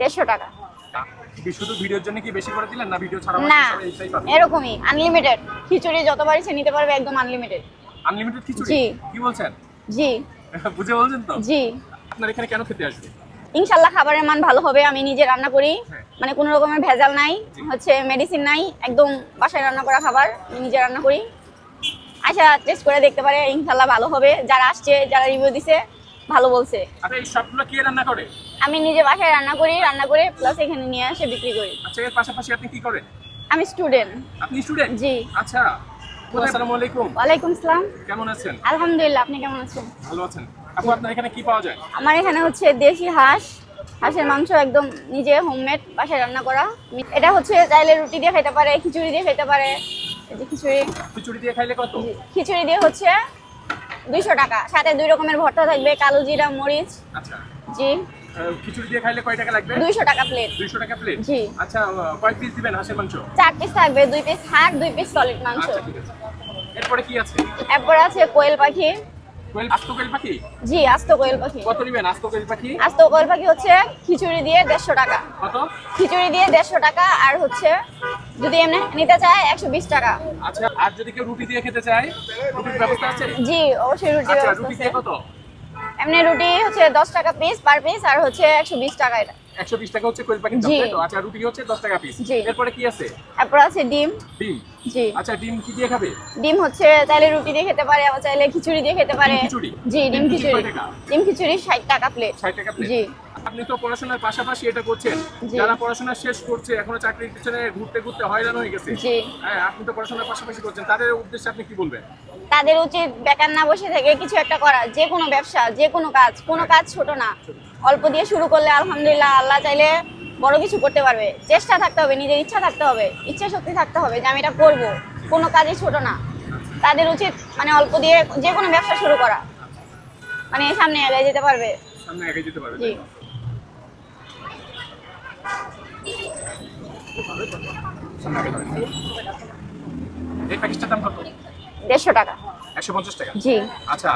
দেড়শো টাকা। শুধু ভিডিওর জন্য কি বেশি করে দিলেন না ভিডিও ছাড়া না বাকি সবাই এইটাই পাবে? এরকমই আনলিমিটেড খিচুড়ি যতবার ইচ্ছে নিতে পারবে একদম আনলিমিটেড আনলিমিটেড খিচুড়ি? জি। কি বলছেন? জি। বুঝে বলছেন তো? জি। আপনার এখানে কেন খেতে আসবে? ইনশাল্লাহ খাবারের মান ভালো হবে আমি নিজে রান্না করি। হ্যাঁ। মানে কোনো রকমের ভেজাল নাই হচ্ছে মেডিসিন নাই একদম বাসায় রান্না করা খাবার আমি নিজে রান্না করি। আচ্ছা টেস্ট করে দেখতে পারে ইনশাল্লাহ ভালো হবে। যারা আসছে যারা রিভিউ দিছে ভালো বলছে। আচ্ছা এই সবগুলো কে রান্না করে? আমি নিজে বাসায় রান্না করি রান্না করে প্লাস এখানে নিয়ে এসে বিক্রি করি। আচ্ছা এর পাশাপাশি আপনি কি করেন? আমি স্টুডেন্ট আপনি স্টুডেন্ট জি। আচ্ছা আসসালামু আলাইকুম। ওয়ালাইকুম আসসালাম কেমন আছেন? আলহামদুলিল্লাহ আপনি কেমন আছেন? ভালো আছেন। আপু আপনার এখানে কি পাওয়া যায়? আমার এখানে হচ্ছে দেশি হাঁস। হাঁসের মাংস একদম নিজে হোমমেড বাসায় রান্না করা। এটা হচ্ছে চাইলে রুটি দিয়ে খেতে পারে খিচুড়ি দিয়ে খেতে পারে। এই যে খিচুড়ি। খিচুড়ি দিয়ে খাইলে কত? খিচুড়ি দিয়ে হচ্ছে দুইশো টাকা। সাথে দুই রকমের ভর্তা থাকবে কালো জিরা মরিচ আচ্ছা। জি খিচুড়ি দিয়ে খাইলে কয় টাকা লাগবে? দুইশো টাকা প্লেট দুইশো টাকা প্লেট জি। আচ্ছা কয় পিস দিবেন হাঁসের মাংস? চার পিস থাকবে দুই পিস হাঁস দুই পিস সলিড মাংস। আচ্ছা ঠিক আছে। এরপরে কি আছে? এরপরে আছে কোয়েল পাখি। কোয়েল আস্ত কোয়েল পাখি? জি আস্ত কোয়েল পাখি। কত দিবেন আস্ত কোয়েল পাখি? আস্ত কোয়েল পাখি হচ্ছে খিচুড়ি দিয়ে দেড়শো টাকা। কত? খিচুড়ি দিয়ে দেড়শো টাকা আর হচ্ছে যদি এমনি নিতে চায় একশো বিশ টাকা। আচ্ছা আর যদি কেউ রুটি দিয়ে খেতে চায় রুটির ব্যবস্থা আছে? জি অবশ্যই রুটি আচ্ছা রুটি দিয়ে কত? এমনি রুটি হচ্ছে দশ টাকা পিস পার পিস আর হচ্ছে একশো বিশ টাকা এটা। একশো বিশ টাকা হচ্ছে কোয়েল পাখির দাম তো? আচ্ছা রুটি হচ্ছে দশ টাকা পিস এরপরে কি আছে? তারপর আছে ডিম। ডিম। জি। আচ্ছা ডিম কি দিয়ে খাবে? ডিম হচ্ছে চাইলে রুটি দিয়ে খেতে পারে আবার চাইলে খিচুড়ি দিয়ে খেতে পারে। ডিম খিচুড়ি? জি ডিম খিচুড়ি? ডিম খিচুড়ি ষাট টাকা প্লেট ষাট টাকা প্লেট জি। আপনি তো পড়াশোনার পাশাপাশি এটা করছেন। যারা পড়াশোনা শেষ করছে এখনও চাকরির পিছনে ঘুরতে ঘুরতে হয়রান হয়ে গেছে। হ্যাঁ আপনি তো পড়াশোনার পাশাপাশি করছেন। তাদের উদ্দেশ্যে আপনি কি বলবেন? তাদের উচিত বেকার না বসে থেকে কিছু একটা করা। যে কোনো ব্যবসা যে কোনো কাজ। কোনো কাজ ছোট না। অল্প দিয়ে শুরু করলে আলহামদুলিল্লাহ আল্লাহ চাইলে বড় কিছু করতে পারবে। চেষ্টা থাকতে হবে নিজের ইচ্ছা থাকতে হবে। ইচ্ছা শক্তি থাকতে হবে যে আমি এটা করব। কোনো কাজই ছোট না। তাদের উচিত মানে অল্প দিয়ে যে কোনো ব্যবসা শুরু করা। মানে সামনে এগিয়ে যেতে পারবে। সামনে এগিয়ে যেতে পারবেন জি সামনে এগিয়ে যাবেন। এই প্যাকেজটার দাম কত? দেড়শো টাকা। একশো পঞ্চাশ টাকা? জি। আচ্ছা।